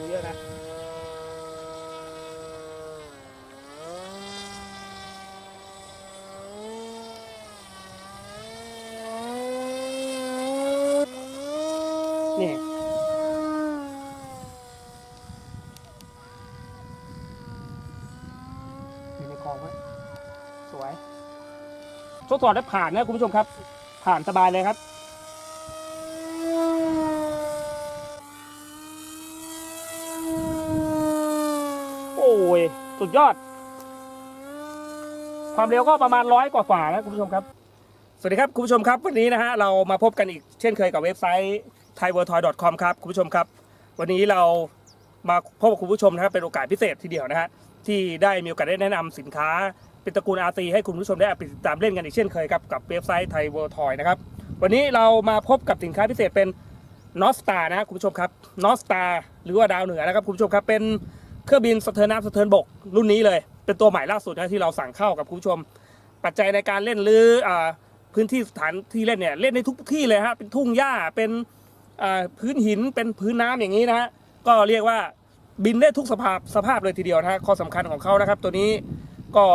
ูเยอะนะนี่อยู่ในกองไว้สวยทดสอบได้ผ่านนะคุณผู้ชมครับ ผ่านสบายเลยครับ โอ้ย สุดยอด ความเร็วก็ประมาณร้อยกว่าฝ่านะคุณผู้ชมครับ สวัสดีครับคุณผู้ชมครับ วันนี้นะฮะเรามาพบกันอีกเช่นเคยกับเว็บไซต์ thaiworldtoy.com ครับคุณผู้ชมครับ วันนี้เรามาพบกับคุณผู้ชมนะครับเป็นโอกาสพิเศษทีเดียวนะฮะที่ได้มีโอกาสได้แนะนำสินค้าเป็นตระกูล RC ให้คุณผู้ชมได้ไปติดตามเล่นกันอีกเช่นเคยครับกับเว็บไซต์ Thai World Toy นะครับวันนี้เรามาพบกับสินค้าพิเศษเป็น n o s t a r นะครับคุณผู้ชมครับ n o s t a r หรือว่าดาวเหนือนะครับคุณผู้ชมครับเป็น เครื่องบินสะเทินน้ำสะเทินบกรุ่นนี้เลย เป็นตัวใหม่ล่าสุดนะที่เราสั่งเข้ากับคุณผู้ชม ปัจจัยในการเล่นหรืออ่าพื้นที่สถานที่เล่นเนี่ยเล่นในทุกที่เลยฮะเป็นทุ่งหญ้าเป็นอ่าพื้นหินเป็นพื้นน้ำอย่างนี้นะฮะก็เรียกว่าบินได้ทุกสภาพสภาพเลยทีเดียวนะฮะข้อสำคัญของเขานะครับ ตัวนี้ก็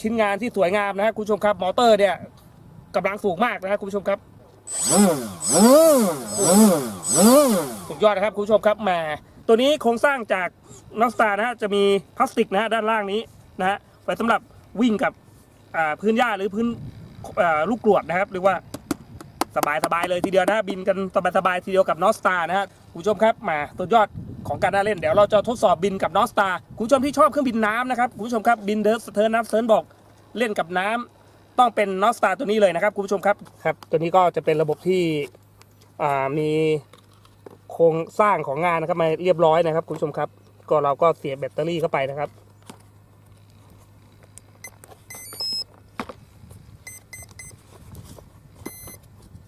ชิ้นงานที่สวยงามนะฮะคุณผู้ชมครับมอเตอร์เนี่ยกำลังสูงมากนะฮะคุณผู้ชมครับสุดยอดนะครับคุณผู้ชมครับแหม ตัวนี้โครงสร้างจากนอสตานะฮะจะมีพลาสติกนะฮะด้านล่างนี้นะฮะไว้สำหรับวิ่งกับพื้นหญ้าหรือพื้นลูกกรวดนะครับเรียกว่าสบายสบายๆเลยทีเดียวนะบินกันสบายสบายๆทีเดียวกับนอสตานะฮะคุณผู้ชมครับมาสุดยอดของการน่าเล่นเดี๋ยวเราจะทดสอบบินกับนอสตาคุณผู้ชมที่ชอบเครื่องบินน้ำนะครับคุณผู้ชมครับบินเดิร์สเทิร์นน้ำเทิร์นบอกเล่นกับน้ำต้องเป็นนอสตาตัวนี้เลยนะครับคุณผู้ชมครับครับ ตัวนี้ก็จะเป็นระบบที่มี โครงสร้างของงานนะครับมาเรียบร้อยนะครับ คุณผู้ชมครับ ก็เราก็เสียบแบตเตอรี่เข้าไปนะครับ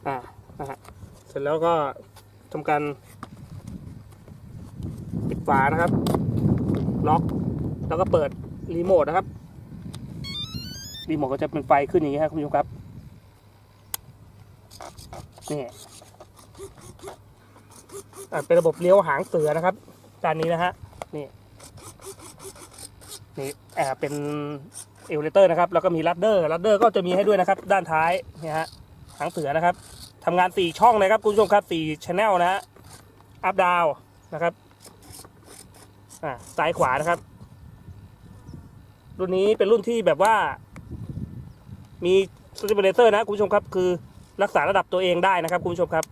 อ่านะฮะเสร็จแล้วก็ทำการปิดฝานะครับ ล็อกแล้วก็เปิดรีโมทนะครับรีโมทก็จะเป็นไฟขึ้นอย่างนี้ครับคุณผู้ชมครับนี่ อ่าเป็นระบบเลี้ยวหางเสือนะครับด้านนี้นะฮะนี่นี่อ่าเป็นเอลเลเตอร์นะครับแล้วก็มีลัดเดอร์ลัดเดอร์ก็จะมีให้ด้วยนะครับ ด้านท้ายนี่ฮะหางเสือนะครับทำงาน4ช่องเลยครับคุณผู้ชมครับ4 channel นะฮะอัพดาวนะครับอ่าซ้ายขวานะครับ รุ่นนี้เป็นรุ่นที่แบบว่า มีสเตเบลเซอร์นะคุณผู้ชมครับ คือรักษาระดับตัวเองได้นะครับคุณผู้ชมครับ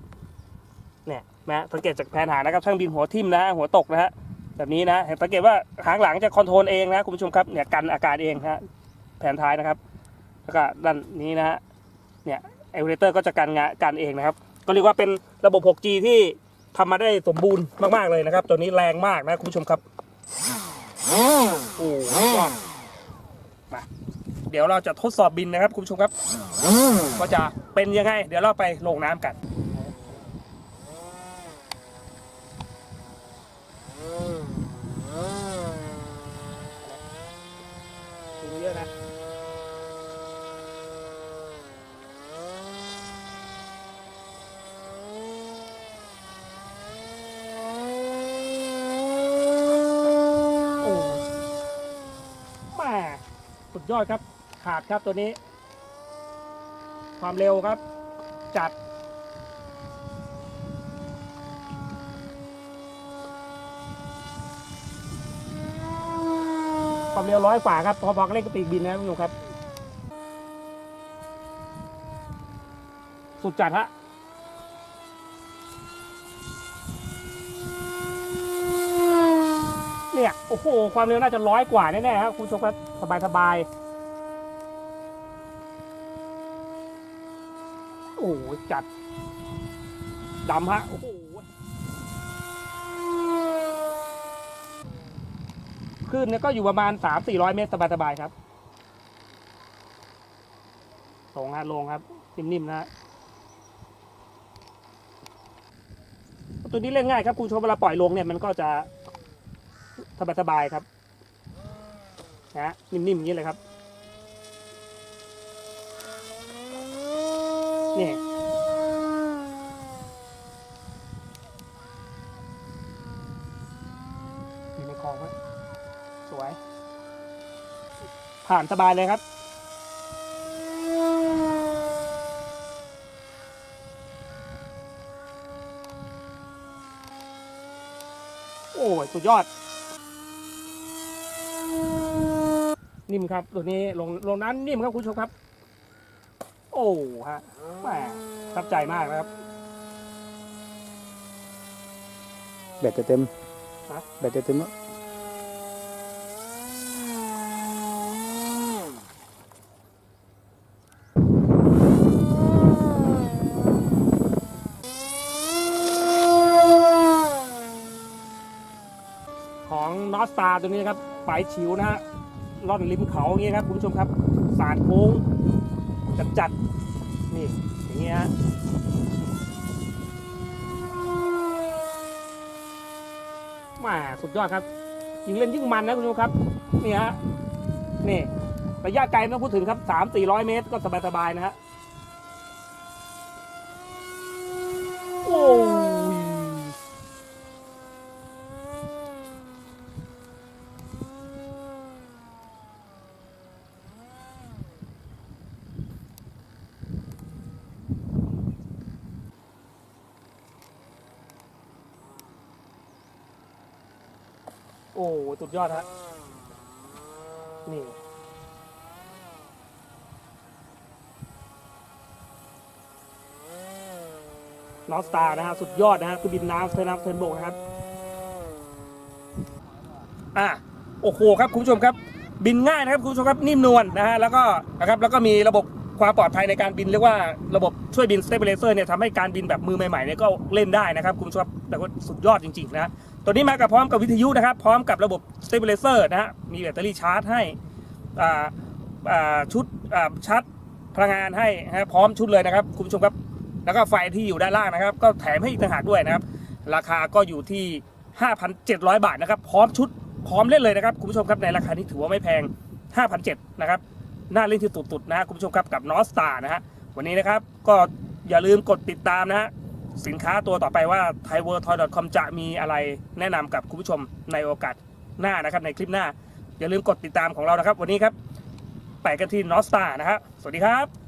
เนี่ย นะสังเกตจากแผนหางนะครับ ช่างบินหัวทิ่มนะหัวตกนะฮะแบบนี้นะเห็นสังเกตว่าหางหลังจะคอนโทรลเองนะคุณผู้ชมครับเนี่ยกันอากาศเองฮะแผนท้ายนะครับแล้วก็ด้านนี้นะฮะเนี่ยเอเวอเรเตอร์ก็จะกันงานกันเองนะครับ ก็เรียกว่าเป็นระบบ 6G ที่ทำมาได้สมบูรณ์มาก ๆ เลยนะครับตัวนี้แรงมากนะคุณผู้ชมครับโอ้โหมาเดี๋ยวเราจะทดสอบบินนะครับคุณผู้ชมครับว่าจะเป็นยังไง เดี๋ยวเราไปลงน้ำกัน ดูเยอะนะ โอ้แม่สุ ดยอดครับ ขาดครับตัวนี้ ความเร็วครับ จัด ความเร็วร้อยกว่าครับพอๆกับเล่นกระปีกบินนะคุณผู้ชมครับ สุดจัดฮะ เนี่ย โอ้โห ความเร็วน่าจะร้อยกว่าแน่ๆครับคุณชมครับสบายสบายๆโอ้โหจัดดำฮะ โอ้โหคลื่นเนี่ยก็อยู่ประมาณสามสี่ร้อยเมตรสบายๆครับลงฮะลงครับ นิ่มๆนะฮะตัวนี้เล่นง่ายครับคุณชมเวลาปล่อยลงเนี่ยมันก็จะ สบายๆครับนะนิ่มๆอย่างนี้เลยครับนี่องฮะสวย ผ่านสบายเลยครับโอ้ยสุดยอด นิ่มครับตัวนี้ลงลงนั้นนิ่มครับคุณผู้ชมครับ โอ้ฮะแหมประทับใจมากนะครับ แบตจะเต็มฮะ แบตจะเต็มแล้วของนอสตาตัวนี้นะครับ ปลายชิวนะฮะ ล่อนริมเขาอย่างเงี้ยครับคุณผู้ชมครับสารโค้งจัดจัดๆนี่อย่างเงี้ยฮะแหมาสุดยอดครับยิงเล่นยิ่งมันนะคุณผู้ชมครับนี่ฮะนี่ระยะไกลไม่ต้องพูดถึงครับสามสี่ร้อยเมตรก็สบายๆนะฮะ โอ้ย โอ้สุดยอดฮะนี่นอสตาร์นะฮะสุดยอดนะฮะคือบินน้ำเทนน้ำเทินบกนะครับ อะโอ้โหครับคุณผู้ชมครับ บินง่ายนะครับคุณผู้ชมครับนิ่มนวลนะฮะแล้วก็นะครับแล้วก็มีระบบ ความปลอดภัยในการบินเรียกว่าระบบช่วยบิน stabilizer เนี่ยทำให้การบินแบบมือใหม่ๆเนี่ยก็เล่นได้นะครับคุณผู้ชมครับแต่ว่าสุดยอดจริงๆนะตัวนี้มากับพร้อมกับวิทยุนะครับ พร้อมกับระบบ stabilizer นะฮะมีแบตเตอรี่ชาร์จให้อ่าอ่าชุดอ่าชาร์จพลังงานให้นะฮะพร้อมชุดเลยนะครับคุณผู้ชมครับแล้วก็ไฟที่อยู่ด้านล่างนะครับ ก็แถมให้อีกต่างหากด้วยนะครับ ราคาก็อยู่ที่ 5,700 บาทนะครับ พร้อมชุดพร้อมเล่นเลยนะครับคุณผู้ชมครับในราคานี้ถือว่าไม่แพง 5,700นะครับ น่าเล่นที่ตุดๆนะฮะคุณผู้ชมครับกับนอสตานะฮะวันนี้นะครับก็อย่าลืมกดติดตามนะฮะสินค้าตัวต่อไปว่า t h a i w o r l d t o y c o m จะมีอะไรแนะนำกับคุณผู้ชมในโอกาสหน้านะครับในคลิปหน้า อย่าลืมกดติดตามของเรานะครับ วันนี้ครับไปกันที่นอสตานะครับสวัสดีครับ